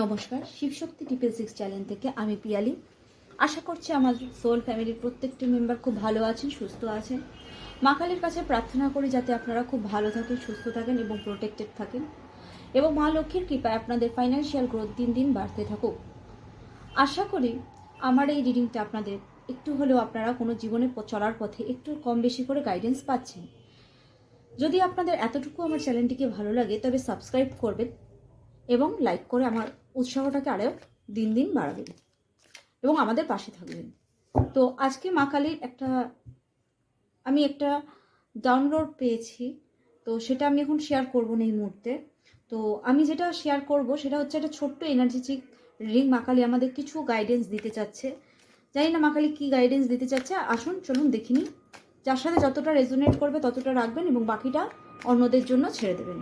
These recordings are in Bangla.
নমস্কার, শিবশক্তি ট্রিপল সিক্স চ্যানেল থেকে আমি পিয়ালি। আশা করছি আমার সোল ফ্যামিলির প্রত্যেকটি মেম্বার খুব ভালো আছেন, সুস্থ আছেন। মা কালীর কাছে প্রার্থনা করি যাতে আপনারা খুব ভালো থাকেন, সুস্থ থাকেন এবং প্রোটেক্টেড থাকেন। এবং মা লক্ষ্মীর কৃপায় আপনাদের ফাইন্যান্সিয়াল গ্রোথ দিন দিন বাড়তে থাকুক। আশা করি আমার এই রিডিংটা আপনাদের একটু হলেও আপনারা কোনো জীবনে চলার পথে একটু কম বেশি করে গাইডেন্স পাচ্ছেন। যদি আপনাদের এতটুকু আমার চ্যানেলটিকে ভালো লাগে, তবে সাবস্ক্রাইব করবেন। এবং লাইক করে আমার উৎসাহটাকে আরও দিন দিন বাড়াবেন এবং আমাদের পাশে থাকবেন। তো আজকে মা কালীর একটা, আমি একটা ডাউনলোড পেয়েছি। তো সেটা আমি এখন শেয়ার করব না এই মুহূর্তে। তো আমি যেটা শেয়ার করব সেটা হচ্ছে একটা ছোট্ট এনার্জেটিক রিং মা কালী আমাদের কিছু গাইডেন্স দিতে চাচ্ছে। জানি না মা কালী কী গাইডেন্স দিতে চাচ্ছে। আসুন, চলুন দেখিনি যার সাথে যতটা রেজোনেট করবে ততটা রাখবেন এবং বাকিটা অন্যদের জন্য ছেড়ে দেবেন।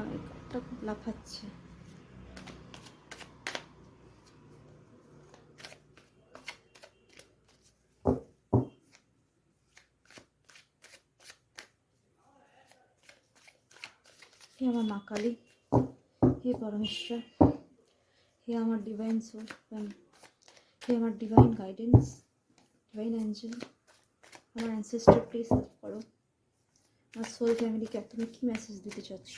না এই খুব লাফাচ্ছে। হে আমার মা কালী, হে পরমেশ্বর, হে আমার ডিভাইন সোল হে আমার ডিভাইন গাইডেন্স ডিভাইন অ্যাঞ্জেল আমার অ্যানসেস্টার প্লিজ হেল্প করো। আমার সোল ফ্যামিলিকে তুমি কি মেসেজ দিতে চাচ্ছ?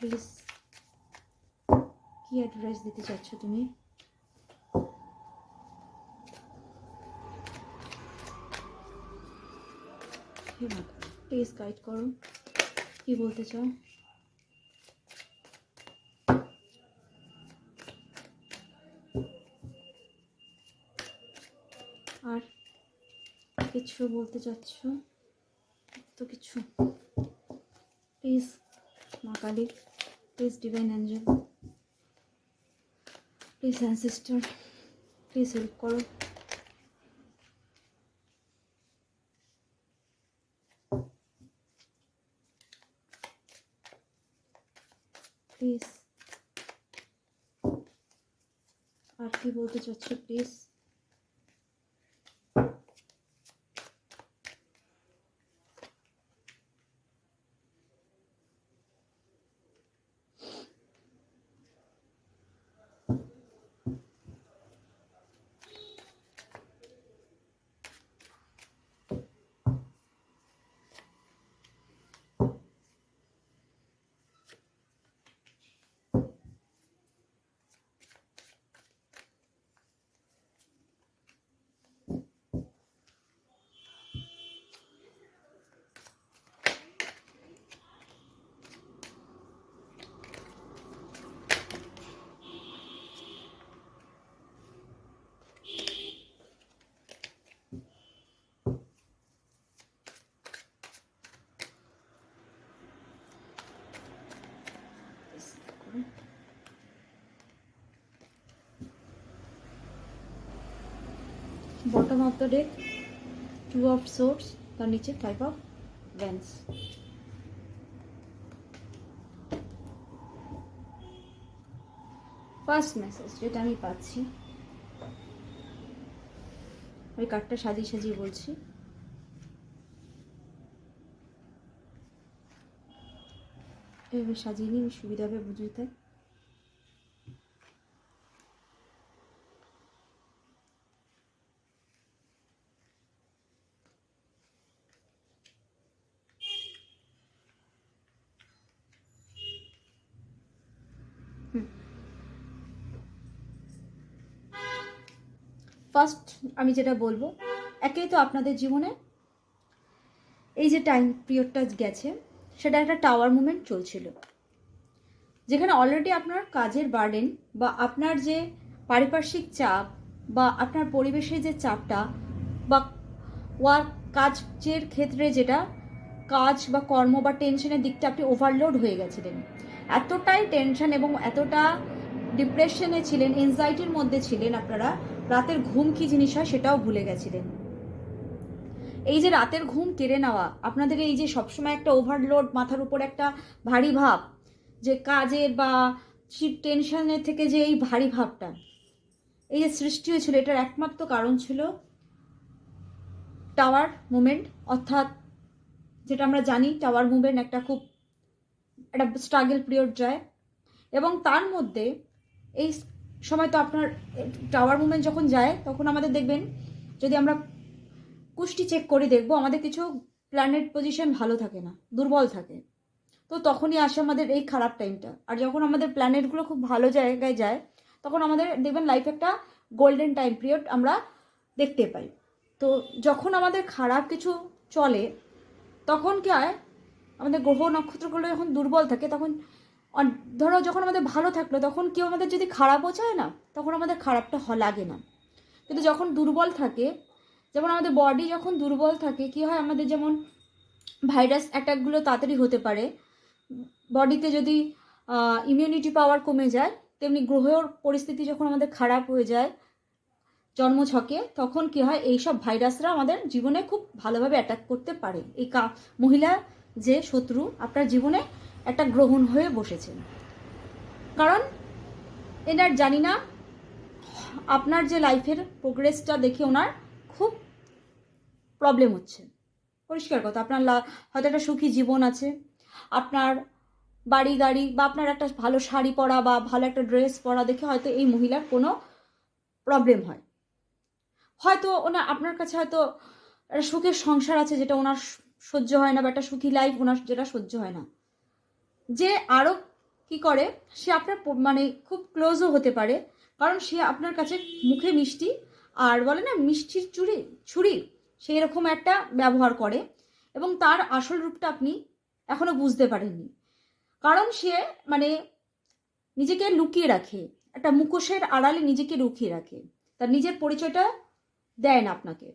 প্লিজ। কি অ্যাডভাইস দিতে চাচ্ছ তুমি? প্লিজ গাইড করো। কি বলতে চাও? আর কিছু বলতে চাচ্ছ? তো কিছু। প্লিজ মা Kali please divine angel please ancestor please help করো প্লিজ আর কি বলতে চাচ্ছ please bottom of the deck two of swords তার নিচে five of wands first message যেটা আমি পাচ্ছি। ওই কার্ডটা সাজিয়ে সাজিয়ে বলছি। এভাবে সাজিয়ে নিই সুবিধা হবে বুঝতে। ফার্স্ট আমি যেটা বলব, একেই তো আপনাদের জীবনে। এই যে টাইম পিরিয়ডটা গেছে, সেটা একটা টাওয়ার মুভমেন্ট চলছিল। যেখানে অলরেডি আপনার কাজের বার্ডেন বা আপনার যে পারিপার্শ্বিক চাপ বা আপনার পরিবেশের যে চাপটা বা ওয়ার্ক কাজের ক্ষেত্রে যেটা, কাজ বা কর্ম বা টেনশনের দিকটা আপনি ওভারলোড হয়ে গেছিলেন। এতটাই টেনশন এবং এতটা ডিপ্রেশনে ছিলেন এনজাইটির মধ্যে ছিলেন আপনারা রাতের ঘুম কি জিনিস হয় সেটাও ভুলে গেছিলেন এই যে রাতের ঘুম কেড়ে নেওয়া, আপনাদের এই যে সবসময় একটা ওভারলোড মাথার উপর একটা ভারী ভাব, যে কাজের বা টেনশনের থেকে যে এই ভারী ভাবটা, এই যে সৃষ্টি হয়েছিল, এটার একমাত্র কারণ ছিল টাওয়ার মুভমেন্ট অর্থাৎ যেটা আমরা জানি টাওয়ার মুভমেন্ট একটা খুব একটা স্ট্রাগল পিরিয়ড যায়, এবং তার মধ্যে এই সময় তো আপনার টাওয়ার মুভমেন্ট যখন যায়, তখন আমাদের দেখবেন, যদি আমরা কুষ্টি চেক করে, দেখব আমাদের কিছু প্ল্যানেট পজিশন ভালো থাকে না, দুর্বল থাকে। তো তখনই আসে আমাদের এই খারাপ টাইমটা আর যখন আমাদের প্ল্যানেটগুলো খুব ভালো জায়গায় যায়, তখন আমাদের দেখবেন লাইফ একটা গোল্ডেন টাইম পিরিয়ড আমরা দেখতে পাই। তো যখন আমাদের খারাপ কিছু চলে, তখন কি হয়? আমাদের গ্রহ নক্ষত্রগুলো যখন দুর্বল থাকে, তখন ধরো যখন আমাদের ভালো থাকল, তখন কেউ আমাদের যদি খারাপও চায় না, তখন আমাদের খারাপটা লাগে না। কিন্তু যখন দুর্বল থাকে, যেমন আমাদের বডি যখন দুর্বল থাকে, কি হয় আমাদের যেমন ভাইরাস অ্যাটাকগুলো তাড়াতাড়ি হতে পারে বডিতে যদি ইমিউনিটি পাওয়ার কমে যায়, তেমনি গ্রহের পরিস্থিতি যখন আমাদের খারাপ হয়ে যায় জন্মছকে তখন কি হয় এইসব ভাইরাসরা আমাদের জীবনে খুব ভালোভাবে অ্যাটাক করতে পারে। এই কা, মহিলা যে শত্রু, আপনার জীবনে একটা গ্রহণ হয়ে বসেছে কারণ, এনার জানি না, আপনার যে লাইফের প্রোগ্রেসটা দেখে ওনার খুব প্রবলেম হচ্ছে। পরিষ্কার কথা, আপনার হয়তো একটা সুখী জীবন আছে, আপনার বাড়ি গাড়ি বা আপনার একটা ভালো শাড়ি পরা বা ভালো একটা ড্রেস পরা দেখে হয়তো এই মহিলার কোনো প্রবলেম হয়। হয়তো ওনার, আপনার কাছে হয়তো একটা সুখের সংসার আছে যেটা ওনার সহ্য হয় না বা একটা সুখী লাইফ ওনার, যেটা সহ্য হয় না। যে আরও কি করে, সে আপনার মানে খুব ক্লোজও হতে পারে। কারণ সে আপনার কাছে মুখে মিষ্টি, আর বলে না মিষ্টির চুরি, ছুরি, সেই রকম একটা ব্যবহার করে। এবং তার আসল রূপটা আপনি এখনও বুঝতে পারেননি। কারণ সে মানে নিজেকে লুকিয়ে রাখে, একটা মুখোশের আড়ালে নিজেকে লুকিয়ে রাখে। তার নিজের পরিচয়টা দেয় না আপনাকে।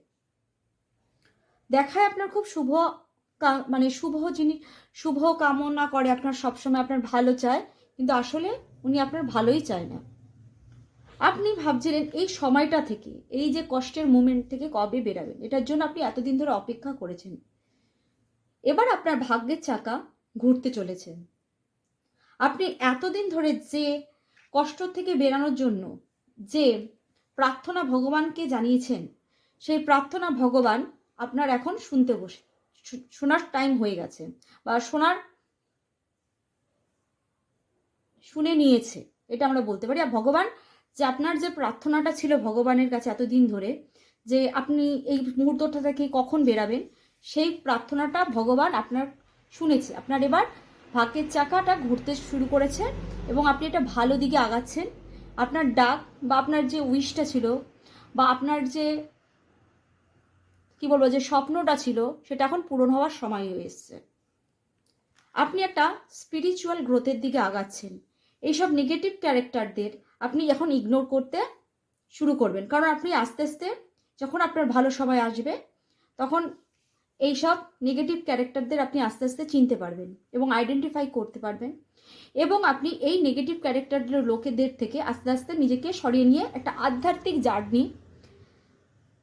দেখায় আপনার খুব শুভ মানে শুভ জিনিস শুভ কামনা করে আপনার সবসময় আপনার ভালো চায়, কিন্তু আসলে উনি আপনার ভালোই চায় না। আপনি ভাবছিলেন এই সময়টা থেকে, এই যে কষ্টের মুমেন্ট থেকে কবে বেরাবেন? এটার জন্য আপনি এতদিন ধরে অপেক্ষা করেছেন। এবার আপনার ভাগ্যের চাকা ঘুরতে চলেছে। আপনি এতদিন ধরে যে কষ্ট থেকে বেরানোর জন্য যে প্রার্থনা ভগবানকে জানিয়েছেন, সেই প্রার্থনা ভগবান আপনার এখন শুনতে বসে। শোনার টাইম হয়ে গেছে বা শোনার শুনে নিয়েছে, এটা আমরা বলতে পারি। আর ভগবান যে আপনার যে প্রার্থনাটা ছিল ভগবানের কাছে এতদিন ধরে, যে আপনি এই মুহূর্তটা থেকে কখন বেরাবেন, সেই প্রার্থনাটা ভগবান আপনার শুনেছে। আপনার এবার ভাগ্যের চাকাটা ঘুরতে শুরু করেছে এবং আপনি এটা ভালো দিকে আগাচ্ছেন। আপনার ডাক বা আপনার যে উইশটা ছিল বা আপনার যে কি বলব, যে স্বপ্নটা ছিল সেটা এখন পূরণ হওয়ার সময় হয়ে এসছে। আপনি একটা স্পিরিচুয়াল গ্রোথের দিকে আগাচ্ছেন। এইসব নেগেটিভ ক্যারেক্টারদের আপনি এখন ইগনোর করতে শুরু করবেন। কারণ আপনি আস্তে আস্তে যখন আপনার ভালো সময় আসবে, তখন এইসব নেগেটিভ ক্যারেক্টারদের আপনি আস্তে আস্তে চিনতে পারবেন এবং আইডেন্টিফাই করতে পারবেন। এবং আপনি এই নেগেটিভ ক্যারেক্টারদের লোকেদের থেকে আস্তে আস্তে নিজেকে সরিয়ে নিয়ে একটা আধ্যাত্মিক জার্নি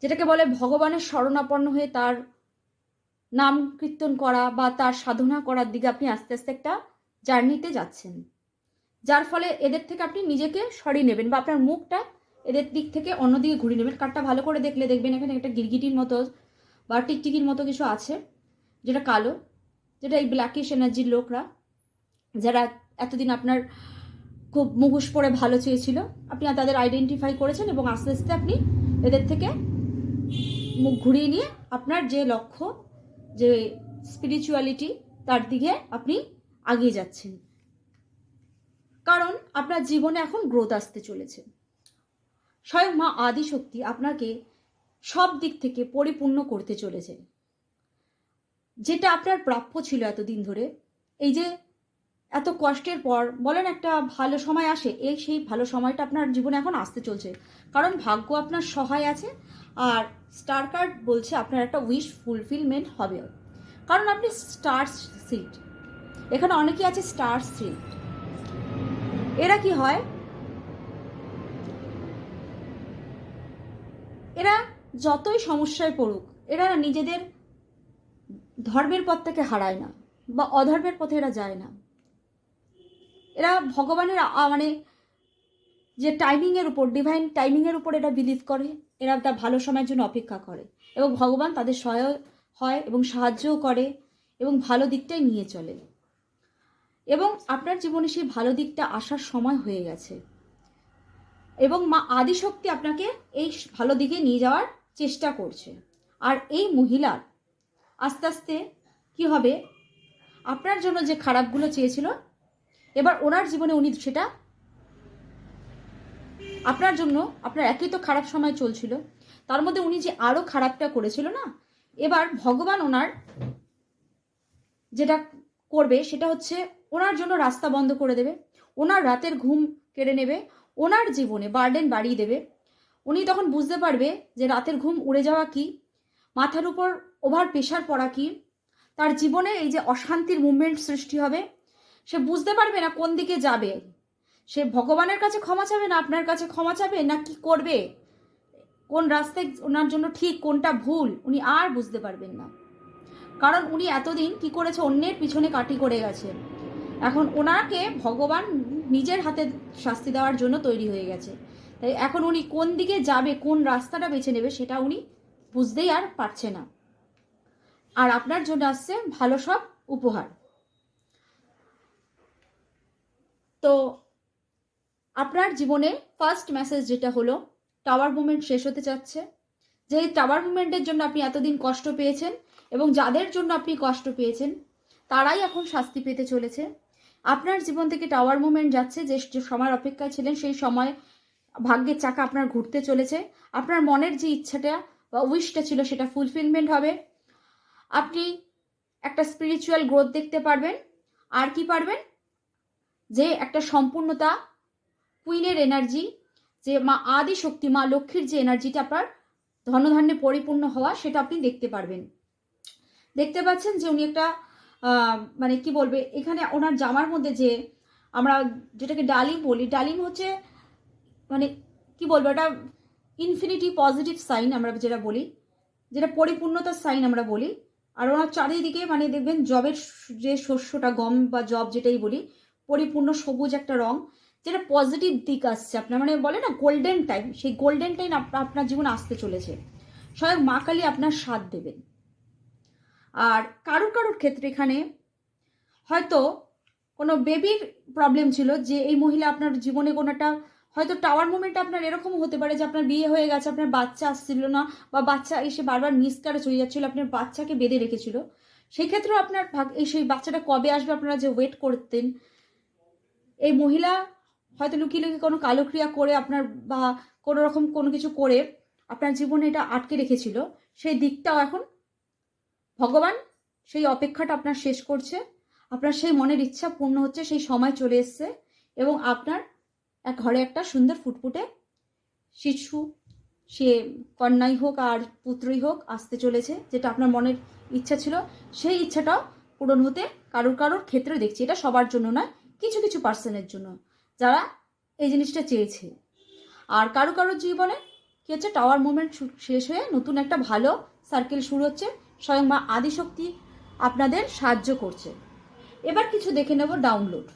যেটাকে বলে ভগবানের শরণাপন্ন হয়ে তার নাম কীর্তন করা বা তার সাধনা করার দিকে আপনি আস্তে আস্তে একটা জার্নিতে যাচ্ছেন। যার ফলে এদের থেকে আপনি নিজেকে সরিয়ে নেবেন বা আপনার মুখটা এদের দিক থেকে অন্যদিকে ঘুরিয়ে নেবেন। কার্ডটা ভালো করে দেখলে দেখবেন এখানে একটা গিরগিটির মতো বা টিকটিকির মতো কিছু আছে, যেটা কালো, যেটা এই ব্ল্যাকিশ এনার্জির লোকরা, যারা এতদিন আপনার খুব মুখোশ পরে ভালো চেয়েছিল, আপনি তাদের আইডেন্টিফাই করেছেন এবং আস্তে আস্তে আপনি এদের থেকে মুখ ঘুরিয়ে নিয়ে আপনার যে লক্ষ্য, যে স্পিরিচুয়ালিটি তার দিকে আপনি আগিয়ে যাচ্ছেন। কারণ আপনার জীবনে এখন গ্রোথ আসতে চলেছে। স্বয়ং মা আদিশক্তি আপনাকে সব দিক থেকে পরিপূর্ণ করতে চলেছে। যেটা আপনার প্রাপ্য ছিল এতদিন ধরে, এই যে এত কষ্টের পর, বলেন একটা ভালো সময় আসে, এই সেই ভালো সময়টা আপনার জীবনে এখন আসতে চলছে। কারণ ভাগ্য আপনার সহায় আছে, আর স্টার কার্ড বলছে আপনার একটা উইশ ফুলফিলমেন্ট হবে। কারণ আপনি স্টার সিট এখানে অনেকেই আছে স্টার সিট এরা কি হয়? এরা যতই সমস্যায় পড়ুক, এরা নিজেদের ধর্মের পথ থেকে হারায় না, বা অধর্মের পথে এরা যায় না। এরা ভগবানের মানে যে টাইমিংয়ের উপর ডিভাইন টাইমিংয়ের উপর এরা বিলিভ করে, এরা তার ভালো সময়ের জন্য অপেক্ষা করে এবং ভগবান তাদের সহায় হয় এবং সাহায্যও করে এবং ভালো দিকটাই নিয়ে চলে। এবং আপনার জীবনে সেই ভালো দিকটা আসার সময় হয়ে গেছে। এবং মা আদিশক্তি আপনাকে এই ভালো দিকে নিয়ে যাওয়ার চেষ্টা করছে। আর এই মহিলার আস্তে আস্তে কি হবে? আপনার জন্য যে খারাপগুলো চেয়েছিল এবার ওনার জীবনে উনি সেটা আপনার জন্য, আপনার একই তো খারাপ সময় চলছিল, তার মধ্যে উনি যে আরও খারাপটা করেছিল না? এবার ভগবান ওনার যেটা করবে সেটা হচ্ছে ওনার জন্য রাস্তা বন্ধ করে দেবে, ওনার রাতের ঘুম কেড়ে নেবে, ওনার জীবনে বার্ডেন বাড়িয়ে দেবে। উনি তখন বুঝতে পারবে যে রাতের ঘুম উড়ে যাওয়া কি, মাথার উপর ওভার প্রেশার পড়া কি, তার জীবনে এই যে অশান্তির মুভমেন্ট সৃষ্টি হবে সে বুঝতে পারবে না কোন দিকে যাবে। সে ভগবানের কাছে ক্ষমা চাবে না আপনার কাছে ক্ষমা চাবে না কি করবে? কোন রাস্তায় ওনার জন্য ঠিক, কোনটা ভুল, উনি আর বুঝতে পারবেন না। কারণ উনি এতদিন কি করেছে? অন্যের পিছনে কাটি করে গেছে। এখন ওনাকে ভগবান নিজের হাতে শাস্তি দেওয়ার জন্য তৈরি হয়ে গেছে। তাই এখন উনি কোন দিকে যাবে, কোন রাস্তাটা বেছে নেবে সেটা উনি বুঝতেই আর পারছে না। আর আপনার জন্য আসছে ভালো সব উপহার। তো আপনার জীবনে ফার্স্ট মেসেজ যেটা হলো টাওয়ার মুভমেন্ট শেষ হতে চাচ্ছে যে টাওয়ার মুভমেন্টের জন্য আপনি এতদিন কষ্ট পেয়েছেন এবং যাদের জন্য আপনি কষ্ট পেয়েছেন, তারাই এখন শাস্তি পেতে চলেছে। আপনার জীবন থেকে টাওয়ার মুভমেন্ট যাচ্ছে, যে সময়ের অপেক্ষায় ছিলেন, সেই সময় ভাগ্যের চাকা আপনার ঘুরতে চলেছে। আপনার মনের যে ইচ্ছাটা বা উইশটা ছিল, সেটা ফুলফিলমেন্ট হবে। আপনি একটা স্পিরিচুয়াল গ্রোথ দেখতে পারবেন। আর কি পারবেন? যে একটা সম্পূর্ণতা কুইনের এনার্জি, যে মা আদি শক্তি, মা লক্ষ্মীর যে এনার্জিটা আপনার ধনধান্যে পরিপূর্ণ হওয়া, সেটা আপনি দেখতে পারবেন। দেখতে পাচ্ছেন যে উনি একটা মানে কি বলবে, এখানে ওনার জামার মধ্যে যে আমরা যেটাকে ডালিম বলি, ডালিম হচ্ছে মানে কি বলব এটা ইনফিনিটি পজিটিভ সাইন আমরা যেটা বলি, যেটা পরিপূর্ণতার সাইন আমরা বলি। আর ওনার চারিদিকে মানে দেখবেন জবের যে শস্যটা, গম বা জব যেটাই বলি পরিপূর্ণ সবুজ একটা রং, যেটা পজিটিভ দিক আসছে আপনার মানে বলে না গোল্ডেন টাইম সেই গোল্ডেন টাইম আপনার জীবন আসতে চলেছে। স্বয়ং মা কালী আপনার সাথ দেবেন। আর কারুর কারুর ক্ষেত্রে এখানে হয়তো কোনো বেবির প্রবলেম ছিল যে এই মহিলা আপনার জীবনে কোনো একটা, হয়তো টাওয়ার মুভমেন্ট আপনার এরকম হতে পারে যে আপনার বিয়ে হয়ে গেছে, আপনার বাচ্চা আসছিল না, বা বাচ্চা এসে বারবার মিসক্যারেজ হয়ে যাচ্ছিল, আপনার বাচ্চাকে বেঁধে রেখেছিল। সেক্ষেত্রেও আপনার ভাগ, এই সেই বাচ্চাটা কবে আসবে, আপনারা যে ওয়েট করতেন এই মহিলা হয়তো লুকিয়ে লুকিয়ে কোনো কালো ক্রিয়া করে আপনার বা কোনো রকম কোনো কিছু করে আপনার জীবনে এটা আটকে রেখেছিল, সেই দিকটাও এখন ভগবান সেই অপেক্ষাটা আপনার শেষ করছে, আপনার সেই মনের ইচ্ছা পূর্ণ হচ্ছে, সেই সময় চলে এসছে এবং আপনার এক ঘরে একটা সুন্দর ফুটফুটে শিশু, সে কন্যাই হোক আর পুত্রই হোক আসতে চলেছে, যেটা আপনার মনের ইচ্ছা ছিল, সেই ইচ্ছাটাও পূরণ হতে কারোর কারোর ক্ষেত্রে দেখছি, এটা সবার জন্য নয় কিছু কিছু পার্সনের জন্য, যারা এই জিনিসটা চেয়েছে। আর কারও কারোর জীবনে কি হচ্ছে টাওয়ার মুভমেন্ট শেষ হয়ে নতুন একটা ভালো সার্কেল শুরু হচ্ছে, স্বয়ং মা আদিশক্তি আপনাদের সাহায্য করছে। এবার কিছু দেখে নেব ডাউনলোড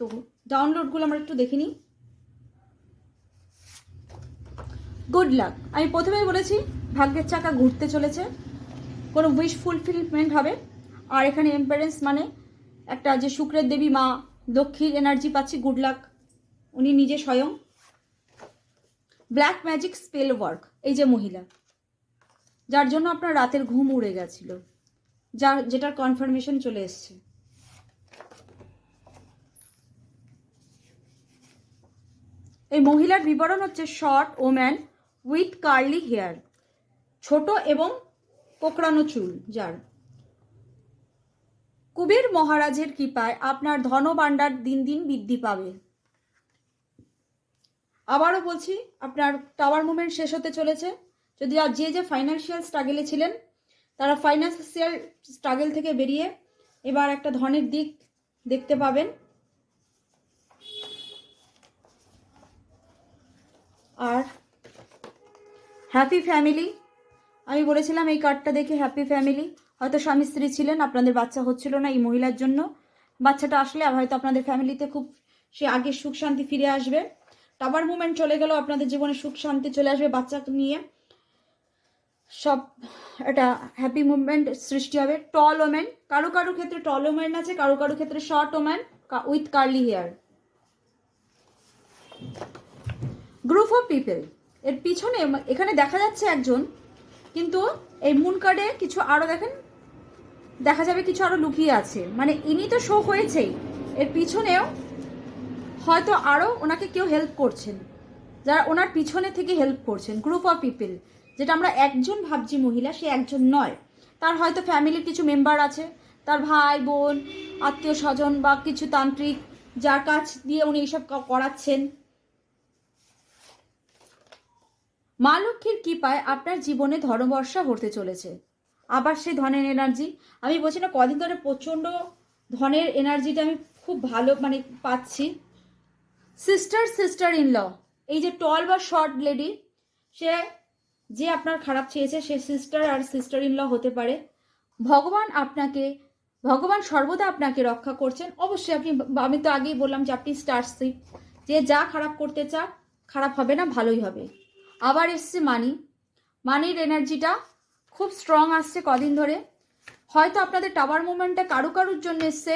তো ডাউনলোডগুলো আমরা একটু দেখে নিই। গুড লাক আমি প্রথমেই বলেছি, ভাগ্যের চাকা ঘুরতে চলেছে। কোনো উইশ ফুলফিলমেন্ট হবে? আর এখানে এম্পারেন্স মানে একটা যে শুক্রের দেবী মা, লক্ষ্মীর এনার্জি পাচ্ছি গুড লাক উনি নিজে স্বয়ং। ব্ল্যাক ম্যাজিক স্পেল ওয়ার্ক এই যে মহিলা। যার জন্য আপনার রাতের ঘুম উড়ে গেছিল। যার যেটার কনফার্মেশন চলে এসছে। এই মহিলার বিবরণ হচ্ছে short woman with curly hair, ছোট এবং কোকড়ানো চুল, যার। কুবের মহারাজের কৃপায় আপনার ধনভাণ্ডার দিন দিন বৃদ্ধি পাবে। আবারও বলছি, আপনার টাওয়ার মুভমেন্ট শেষ হতে চলেছে। যদি আর যে যে ফাইন্যান্সিয়াল স্ট্রাগেলে ছিলেন, তারা ফাইন্যান্সিয়াল স্ট্রাগেল থেকে বেরিয়ে এবার একটা ধনের দিক দেখতে পাবেন। আর হ্যাপি ফ্যামিলি আমি বলেছিলাম এই কার্ডটা দেখে হ্যাপি ফ্যামিলি হয়তো স্বামী স্ত্রী ছিলেন, আপনাদের বাচ্চা হচ্ছিল না এই মহিলার জন্য। বাচ্চাটা আসলে হয়তো আপনাদের ফ্যামিলিতে খুব সে আগে সুখ শান্তি ফিরে আসবে। টাবার মুভমেন্ট চলে গেল, আপনাদের জীবনে সুখ শান্তি চলে আসবে বাচ্চা নিয়ে। সব এটা হ্যাপি মুভমেন্ট সৃষ্টি হবে। টল ওম্যান কারও কারও ক্ষেত্রে টল ওম্যান আছে, কারও কারও ক্ষেত্রে short woman with curly hair group of people এর পিছনে এখানে দেখা যাচ্ছে একজন, কিন্তু এই মুন কার্ডে কিছু আরও দেখেন, দেখা যাবে কিছু আরও লুকিয়ে আছে। মানে ইনি তো শো হয়েছেই। এর পিছনেও হয়তো আরও ওনাকে কেউ হেল্প করছেন। যারা ওনার পিছনে থেকে হেল্প করছেন গ্রুপ অফ পিপল যেটা আমরা একজন ভাবছি মহিলা, সে একজন নয়। তার হয়তো ফ্যামিলির কিছু মেম্বার আছে, তার ভাই, বোন আত্মীয় স্বজন বা কিছু তান্ত্রিক যার কাছ দিয়ে উনি এইসব করাচ্ছেন। মা লক্ষ্মীর কৃপায় আপনার জীবনে ধনবর্ষা হতে চলেছে। আবার সেই ধনের এনার্জি আমি বলছি না কদিন ধরে প্রচণ্ড ধনের এনার্জিটা আমি খুব ভালো মানে পাচ্ছি। সিস্টার সিস্টার ইন ল এই যে টল বা শর্ট লেডি সে যে আপনার খারাপ চেয়েছে, সে সিস্টার আর সিস্টার ইন ল হতে পারে। ভগবান আপনাকে, ভগবান সর্বদা আপনাকে রক্ষা করছেন। অবশ্যই আপনি, আমি তো আগেই বললাম যে আপনি স্টারশিপ যে যা খারাপ করতে চাক, খারাপ হবে না, ভালোই হবে। আবার এসছে মানি। মানির এনার্জিটা খুব স্ট্রং আসছে কদিন ধরে। হয়তো আপনাদের টাওয়ার মুভমেন্টটা কারু কারুর জন্য এসছে।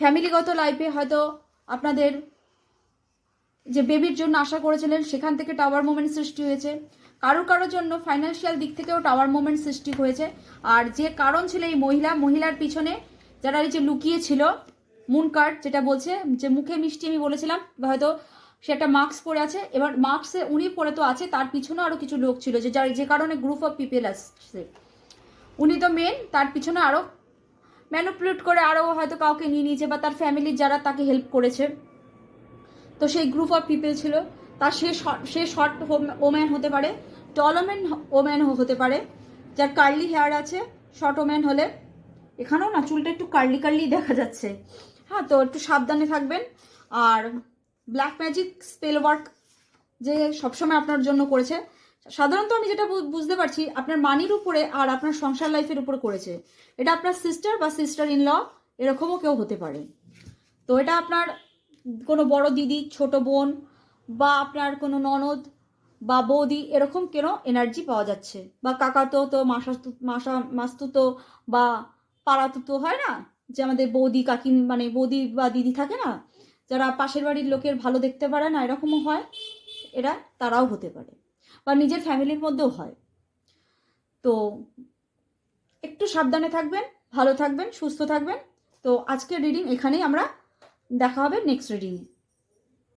ফ্যামিলিগত লাইফে হয়তো আপনাদের যে বেবির জন্য আশা করেছিলেন, সেখান থেকে টাওয়ার মুভমেন্ট সৃষ্টি হয়েছে। কারও কারোর জন্য ফাইন্যান্সিয়াল দিক থেকেও টাওয়ার মুভমেন্ট সৃষ্টি হয়েছে। আর যে কারণ ছিল এই মহিলা, মহিলার পিছনে যারা এই যে লুকিয়ে ছিল মুন কার্ড যেটা বলছে, যে মুখে মিষ্টি আমি বলেছিলাম, হয়তো সে একটা মাস্ক পরে আছে। এবার মাস্কে উনি পরে তো আছে, তার পিছনে আরও কিছু লোক ছিল যে যার যে কারণে গ্রুপ অফ পিপল আসছে। উনি তো মেন তার পিছনে আরও ম্যানুপুলেট করে আরও হয়তো কাউকে নিয়ে নিয়েছে বা তার ফ্যামিলির যারা তাকে হেল্প করেছে। তো সেই গ্রুপ অফ পিপল ছিল। তার সে সে শর্ট ওম্যান হতে পারে টল ওম্যান ওম্যান হতে পারে, যার কার্লি হেয়ার আছে শর্ট ওম্যান হলে। এখানেও না চুলটা একটু কার্লি কার্লি দেখা যাচ্ছে। হ্যাঁ তো একটু সাবধানে থাকবেন। আর ব্ল্যাক ম্যাজিক স্পেল ওয়ার্ক যে সবসময় আপনার জন্য করেছে, সাধারণত আমি যেটা বুঝতে পারছি, আপনার মানির উপরে আর আপনার সংসার লাইফের উপরে করেছে। এটা আপনার সিস্টার বা সিস্টার ইন ল এরকমও কেউ হতে পারে। তো এটা আপনার কোনো বড় দিদি, ছোট বোন বা আপনার কোনো ননদ বা বৌদি, এরকম কেন এনার্জি পাওয়া যাচ্ছে? বা কাকাতো তো মাসাস্তু মাসা মাস্তুতো বা পাড়াতুতো হয় না? যে আমাদের বৌদি, কাকিম মানে বৌদি বা দিদি থাকে না? যারা পাশের বাড়ির লোকের ভালো দেখতে পারে না, এরকমও হয়, এরা তারাও হতে পারে বা নিজের ফ্যামিলির মধ্যেও হয়। তো একটু সাবধানে থাকবেন, ভালো থাকবেন, সুস্থ থাকবেন। তো আজকের রিডিং এখানেই, আমরা দেখা হবে নেক্সট রিডিংয়ে